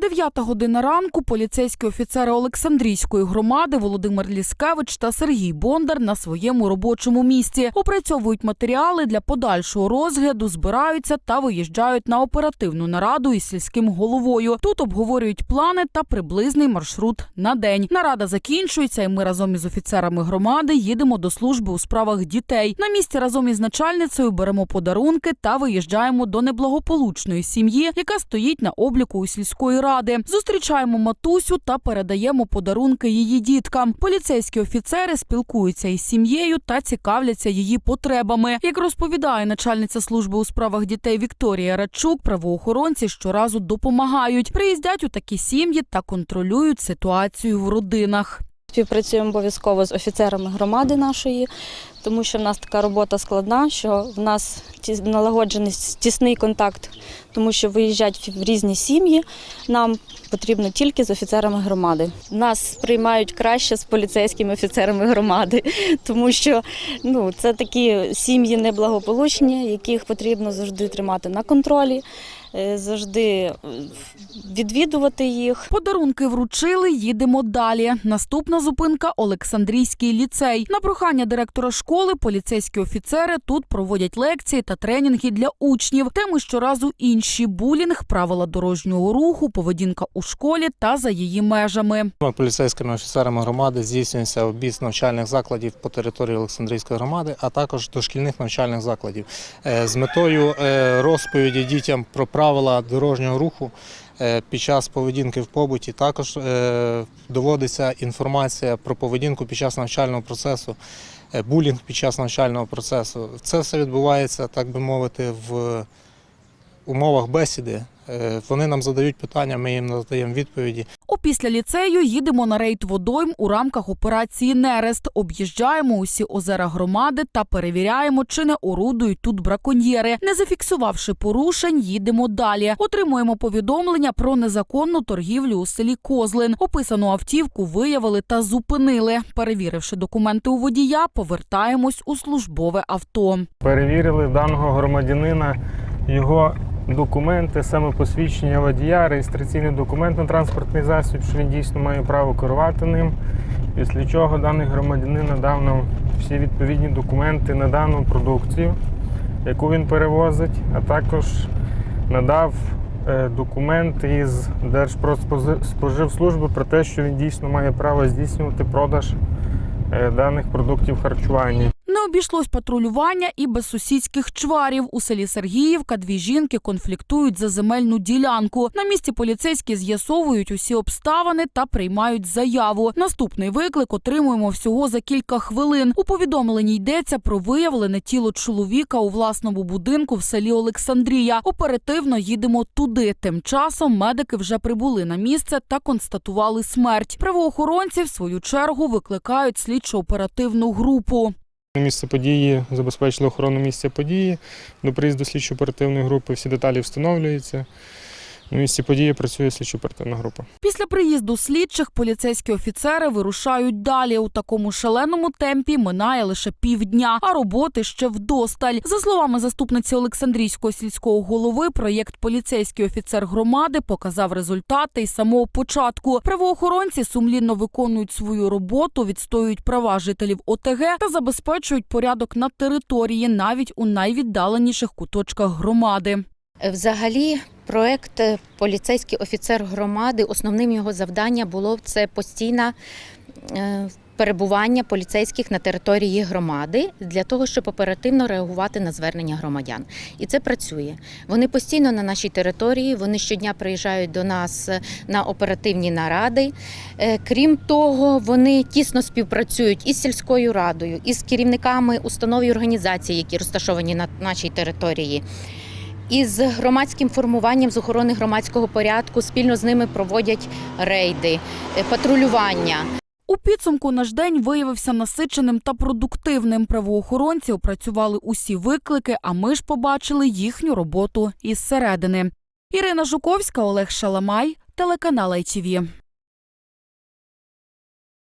Дев'ята година ранку поліцейські офіцери Олександрійської громади Володимир Ліскевич та Сергій Бондар на своєму робочому місці опрацьовують матеріали для подальшого розгляду, збираються та виїжджають на оперативну нараду із сільським головою. Тут обговорюють плани та приблизний маршрут на день. Нарада закінчується, і ми разом із офіцерами громади їдемо до служби у справах дітей. На місці разом із начальницею беремо подарунки та виїжджаємо до неблагополучної сім'ї, яка стоїть на обліку у сільської ради. Зустрічаємо матусю та передаємо подарунки її діткам. Поліцейські офіцери спілкуються із сім'єю та цікавляться її потребами. Як розповідає начальниця служби у справах дітей Вікторія Радчук, правоохоронці щоразу допомагають. Приїздять у такі сім'ї та контролюють ситуацію в родинах. Співпрацюємо обов'язково з офіцерами громади нашої, тому що в нас така робота складна, що в нас налагоджений тісний контакт, тому що виїжджають в різні сім'ї. Нам потрібно тільки з офіцерами громади. Нас сприймають краще з поліцейськими офіцерами громади, тому що ну, це такі сім'ї неблагополучні, яких потрібно завжди тримати на контролі, е, завжди е, відвідувати їх. Подарунки вручили, їдемо далі. Наступна зупинка Олександрійський ліцей. На прохання директора школи поліцейські офіцери тут проводять лекції та тренінги для учнів. Теми щоразу інші: булінг, правила дорожнього руху, поведінка у школі та за її межами. Ми поліцейськими офіцерами громади здійснюється об'їзд навчальних закладів по території Олександрійської громади, а також дошкільних навчальних закладів Е, з метою е, розповіді дітям про правила дорожнього руху. е, Під час поведінки в побуті також доводиться інформація про поведінку під час навчального процесу, булінг під час навчального процесу. Це все відбувається, так би мовити, в умовах бесіди. Е, Вони нам задають питання, ми їм надаємо відповіді. Опісля ліцею їдемо на рейд водойм у рамках операції Нерест. Об'їжджаємо усі озера громади та перевіряємо, чи не орудують тут браконьєри. Не зафіксувавши порушень, їдемо далі. Отримуємо повідомлення про незаконну торгівлю у селі Козлин. Описану автівку виявили та зупинили. Перевіривши документи у водія, повертаємось у службове авто. Перевірили даного громадянина його документи, саме посвідчення водія, реєстраційний документ на транспортний засіб, що він дійсно має право керувати ним. Після чого даний громадянин надав нам всі відповідні документи на дану продукцію, яку він перевозить, а також надав е, документ із Держпродспоживслужби про те, що він дійсно має право здійснювати продаж е, даних продуктів харчування. Не обійшлось патрулювання і без сусідських чварів. У селі Сергіївка дві жінки конфліктують за земельну ділянку. На місці поліцейські з'ясовують усі обставини та приймають заяву. Наступний виклик отримуємо всього за кілька хвилин. У повідомленні йдеться про виявлене тіло чоловіка у власному будинку в селі Олександрія. Оперативно їдемо туди. Тим часом медики вже прибули на місце та констатували смерть. Правоохоронці, в свою чергу, викликають слідчо-оперативну групу. Місце події забезпечили охорону місця події. До приїзду слідчо-оперативної групи всі деталі встановлюються. На місці події працює слідчо-оперативна група. Після приїзду слідчих поліцейські офіцери вирушають далі. У такому шаленому темпі минає лише півдня, а роботи ще вдосталь. За словами заступниці Олександрійського сільського голови, проєкт поліцейський офіцер громади показав результати із самого початку. Правоохоронці сумлінно виконують свою роботу, відстоюють права жителів ОТГ та забезпечують порядок на території, навіть у найвіддаленіших куточках громади. Взагалі, проект е, поліцейський офіцер громади. Основним його завдання було це постійне е, перебування поліцейських на території громади для того, щоб оперативно реагувати на звернення громадян. І це працює. Вони постійно на нашій території. Вони щодня приїжджають до нас е, на оперативні наради. Крім того, вони тісно співпрацюють із сільською радою, із керівниками установ і організацій, які розташовані на нашій території. Із громадським формуванням з охорони громадського порядку спільно з ними проводять рейди, е, патрулювання. У підсумку наш день виявився насиченим та продуктивним. Правоохоронці опрацювали усі виклики, а ми ж побачили їхню роботу із середини. Ірина Жуковська, Олег Шаламай, телеканал ITV.